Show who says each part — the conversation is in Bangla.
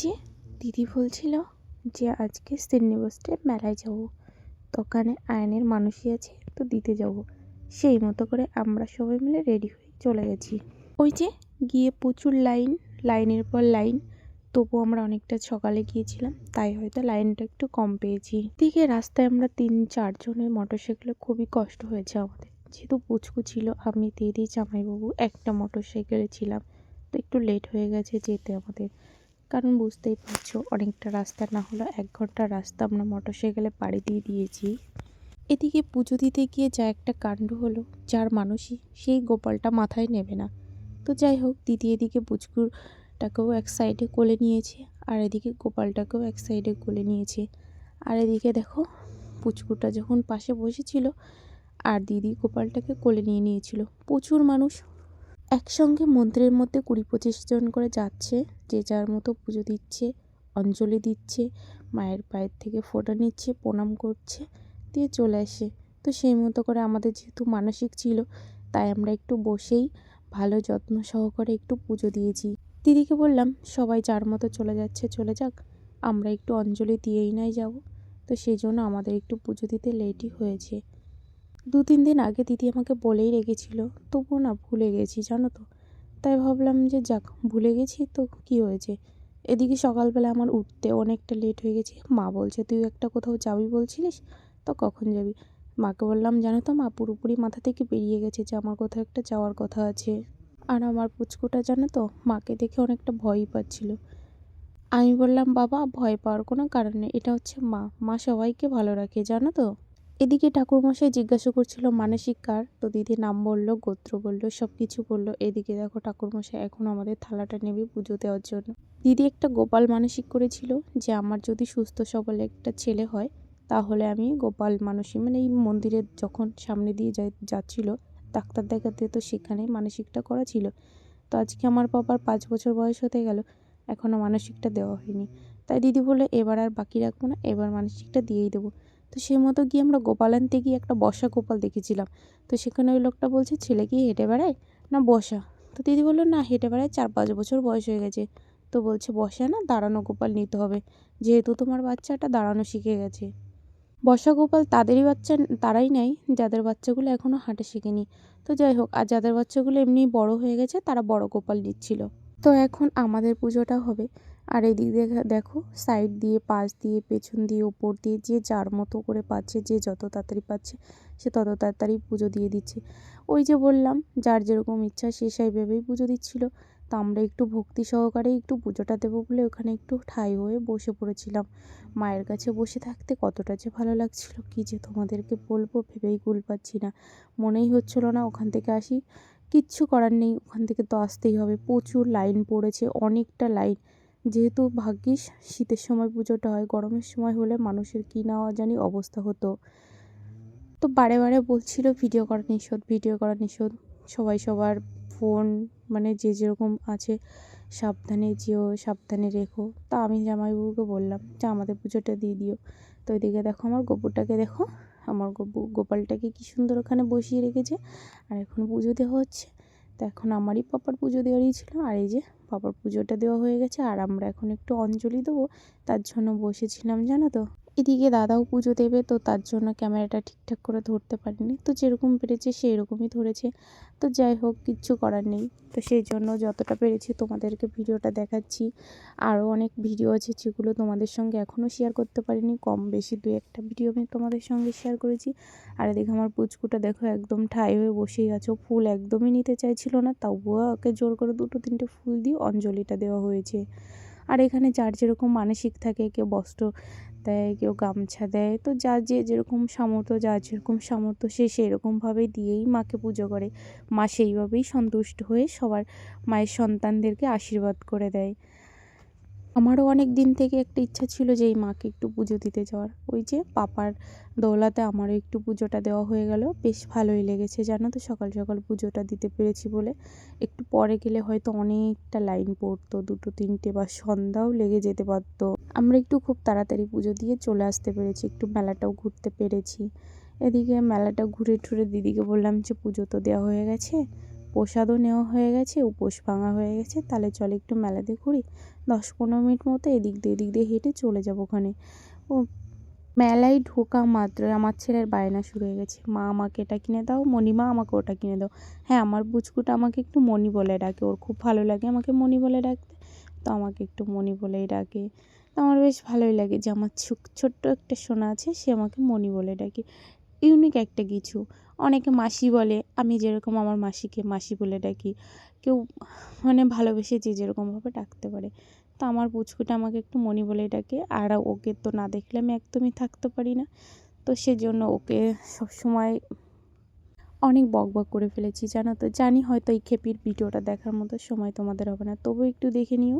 Speaker 1: যে দিদি বলছিল যে আজকে শ্রীনিবাসে মেলায় যাব। দোকানে আয়নের মানুষই আছে, তো দিতে যাব। সেই মতো করে আমরা সবাই মিলে রেডি হয়ে চলে গেছি। ওই যে গিয়ে প্রচুর লাইন, লাইনের পর লাইন, তবু আমরা অনেকটা সকালে গিয়েছিলাম, তাই হয়তো লাইনটা একটু কম পেয়েছি। দিকে রাস্তায় আমরা তিন, চারজনের মোটর সাইকেলে খুবই কষ্ট হয়েছে আমাদের। যেহেতু পুচকু ছিল, আমি, দিদি, জামাইবাবু একটা মোটর সাইকেলে ছিলাম, তো একটু লেট হয়ে গেছে যেতে আমাদের। কারণ বুঝতেই পারছ, অনেকটা রাস্তা না হলো এক ঘণ্টার রাস্তা আমরা মোটর সাইকেলে পাড়ি দিয়ে দিয়েছি। এদিকে পুজো দিতে গিয়ে যা একটা কাণ্ড হলো, যার মানুষই সেই গোপালটা মাথায় নেবে না। তো যাই হোক, দিদি এদিকে পুচকুরটাকেও এক সাইডে কোলে নিয়েছে, আর এদিকে গোপালটাকেও এক সাইডে কোলে নিয়েছে। আর এদিকে দেখো পুচকুরটা যখন পাশে বসেছিল, আর দিদি গোপালটাকে কোলে নিয়ে নিয়েছিল। প্রচুর মানুষ একসঙ্গে মন্দিরের মধ্যে কুড়ি পঁচিশ জন করে যাচ্ছে, যে যার মতো পুজো দিচ্ছে, অঞ্জলি দিচ্ছে, মায়ের পায়ের থেকে ফোঁটা নিচ্ছে, প্রণাম করছে, দিয়ে চলে আসে। তো সেই মতো করে আমাদের যেহেতু মানসিক ছিল, তাই আমরা একটু বসেই ভালো যত্ন সহকারে একটু পুজো দিয়েছি। দিদিকে বললাম, সবাই যার মতো চলে যাচ্ছে, চলে যাক, আমরা একটু অঞ্জলি দিয়েই নাই যাব। তো সেই জন্য আমাদের একটু পুজো দিতে লেটই হয়েছে। দু তিন দিন আগে দিদি আমাকে বলেই রেখেছিল, তবুও না ভুলে গেছি, জানো তো। তাই ভাবলাম যে যাক, ভুলে গেছি তো কি হয়েছে? এদিকে সকালবেলা আমার উঠতে অনেকটা লেট হয়ে গেছে। মা বলছে, তুই একটা কোথাও যাবি বলছিলিস? তো কখন যাবি? মাকে বললাম, জানো তো মা, পুরোপুরি মাথা থেকে বেরিয়ে গেছে যে আমার কোথাও একটা যাওয়ার কথা আছে। আর আমার পুচকুটা জানো তো, মাকে দেখে অনেকটা ভয়ই পাচ্ছিল। আমি বললাম, বাবা, ভয় পাওয়ার কোনো কারণ নেই, এটা হচ্ছে মা। মা সবাইকে ভালো রাখে, জানো তো? এদিকে ঠাকুরমশাই জিজ্ঞাসা করছিল, মানসিক কার? তো দিদি নাম বলল, গোত্র বলল সব কিছু বলল, এদিকে দেখো ঠাকুরমশাই এখন আমাদের থালাটা নেবে পুজো দেওয়ার জন্য। দিদি একটা গোপাল মানসিক করেছিল যে, আমার যদি সুস্থ সবল একটা ছেলে হয়, তাহলে আমি গোপাল মানসিক মানে এই মন্দিরের যখন সামনে দিয়ে যাচ্ছিল, ডাক্তার দেখাতে তো সেখানেই মানসিকটা করা ছিল। তো আজকে আমার বাবার পাঁচ বছর বয়স হতে গেল এখনও মানসিকটা দেওয়া হয়নি। তাই দিদি বলে এবার আর বাকি রাখব না, এবার মানসিকটা দিয়েই দেবো। তো সেই মতো গিয়ে আমরা গোপাল আনতে গিয়ে একটা বসা গোপাল দেখেছিলাম। তো সেখানে ওই লোকটা বলছে, ছেলে কি হেঁটে বেড়ায়? না, বসা। তো দিদি বলল, না, হেঁটে বেড়ায়, চার পাঁচ বছর বয়স হয়ে গেছে। তো বলছে, বসা না, দাঁড়ানো গোপাল নিতে হবে। যেহেতু তোমার বাচ্চাটা দাঁড়ানো শিখে গেছে। বসা গোপাল তাদেরই বাচ্চা, তারাই নেয় যাদের বাচ্চাগুলো এখনও হাঁটে শেখেনি। তো যাই হোক, আর যাদের বাচ্চাগুলো এমনি বড় হয়ে গেছে, তারা বড় গোপাল নিচ্ছিল। তো এখন আমাদের পুজোটা হবে। আর এদিক দিয়ে দেখো সাইড দিয়ে, পাশ দিয়ে, পেছন দিয়ে ওপর দিয়ে, যে যার মতো করে পাচ্ছে, যে যত তাড়াতাড়ি পাচ্ছে, সে তত তাড়াতাড়ি পুজো দিয়ে দিচ্ছে। ওই যে বললাম, যার যেরকম ইচ্ছা সে সেইভাবেই পুজো দিচ্ছিল। তো আমরা একটু ভক্তি সহকারে একটু পুজোটা দেবো বলে ওখানে একটু ঠাই হয়ে বসে পড়েছিলাম। মায়ের কাছে বসে থাকতে কতটা যে ভালো লাগছিল, কী যে তোমাদেরকে বলব ভেবেই কুল পাচ্ছি না। মনেই হচ্ছিল না, ওখান থেকে আসি। কিচ্ছু করার নেই। ওখান থেকে তো আসতেই হবে। প্রচুর লাইন পড়েছে, অনেকটা লাইন। যেহেতু ভাগ্যিস শীতের সময় পুজোটা হয়, গরমের সময় হলে মানুষের কী না জানি অবস্থা হতো। তো বারে বারে বলছিল, ভিডিও করা নিষেধ, ভিডিও করা নিষেধ। সবাই সবার ফোন মানে যে যেরকম আছে, সাবধানে যেও, সাবধানে রেখো। তা আমি জামাইবাবুকে বললাম, যে আমাদের পুজোটা দিয়ে দিও। তো ওইদিকে দেখো আমার গোপুরটাকে দেখো। আমার গোপু, গোপালটাকে কি সুন্দর ওখানে বসিয়ে রেখেছে। আর এখন পুজো দেওয়া হচ্ছে। তো এখন আমারই পাপার পুজো দেওয়ারই ছিল। আর এই যে পাপার পুজোটা দেওয়া হয়ে গেছে। আর আমরা এখন একটু অঞ্জলি দেবো। তার জন্য বসেছিলাম, জানো তো? এদিকে দাদাও পুজো দেবে, তো তার জন্য ক্যামেরাটা ঠিকঠাক করে ধরতে পারিনি। তো যেরকম পেরেছে সেই রকমই ধরেছে। তো যাই হোক, কিচ্ছু করার নেই। তো সেই জন্য যতটা পেরেছি তোমাদেরকে ভিডিওটা দেখাচ্ছি। আরও অনেক ভিডিও আছে যেগুলো তোমাদের সঙ্গে এখনও শেয়ার করতে পারিনি। কম বেশি দু একটা ভিডিও আমি তোমাদের সঙ্গে শেয়ার করেছি। আর এদিকে আমার পুচকুটা দেখো একদম ঠাই হয়ে বসেই আছো। ফুল একদমই নিতে চাইছিল না তবুও ওকে জোর করে দুটো তিনটে ফুল দিয়ে অঞ্জলিটা দেওয়া হয়েছে। আর এখানে যার যেরকম মানসিক থাকে কেউ বস্ত্র দেয়, কেউ গামছা দেয়। তো যা যে যেরকম সামর্থ্য যা যেরকম সামর্থ্য, সে সেরকমভাবেই দিয়েই মাকে পুজো করে। মা সেইভাবেই সন্তুষ্ট হয়ে সবার মায়ের সন্তানদেরকে আশীর্বাদ করে দেয়। আমারও অনেক দিন থেকে একটা ইচ্ছা ছিল যে এই মাকে একটু পুজো দিতে যাওয়ার। ওই যে পাপার দৌলাতে আমারও একটু পুজোটা দেওয়া হয়ে গেল। বেশ ভালোই লেগেছে, জানো তো, সকাল সকাল পুজোটা দিতে পেরেছি বলে। একটু পরে গেলে হয়তো অনেকটা লাইন পড়তো, দুটো তিনটে বা সন্ধ্যাও লেগে যেতে পারতো। আমরা একটু খুব তাড়াতাড়ি পুজো দিয়ে চলে আসতে পেরেছি, একটু মেলাটাও ঘুরতে পেরেছি। এদিকে মেলাটা ঘুরে ঠুরে দিদিকে বললাম যে পুজো তো দেওয়া হয়ে গেছে, প্রসাদও নেওয়া হয়ে গেছে, উপোস ভাঙা হয়ে গেছে, তাহলে চলে একটু মেলাতে ঘুরি। দশ পনেরো মিনিট মতো এদিক দিয়ে এদিক দিয়ে হেঁটে চলে যাব ওখানে। ও, মেলায় ঢোকা মাত্র আমার ছেলের বায়না শুরু হয়ে গেছে। মা আমাকে এটা কিনে দাও, মণিমা আমাকে ওটা কিনে দাও। হ্যাঁ আমার বুচকুটা আমাকে একটু মণি বলে ডাকে, ওর খুব ভালো লাগে আমাকে মণি বলে ডাকতে। তো আমাকে একটু মণি বলেই ডাকে। আমার বেশ ভালোই লাগে যে আমার ছোট্ট একটা সোনা আছে, সে আমাকে মণি বলে ডাকে। ইউনিক একটা কিছু। অনেকে মাসি বলে, আমি যেরকম আমার মাসিকে মাসি বলে ডাকি। কেউ মানে ভালোবেসে যে যেরকমভাবে ডাকতে পারে। তো আমার পুচকুটা আমাকে একটু মণি বলে ডাকে, আর ওকে তো না দেখলে আমি একদমই থাকতে পারি না। তো সেজন্য ওকে সবসময় অনেক বক বক করে ফেলেছি, জানো তো। জানি হয়তো এই খেপির ভিডিওটা দেখার মতো সময় তোমাদের হবে না, তবু একটু দেখে নিও।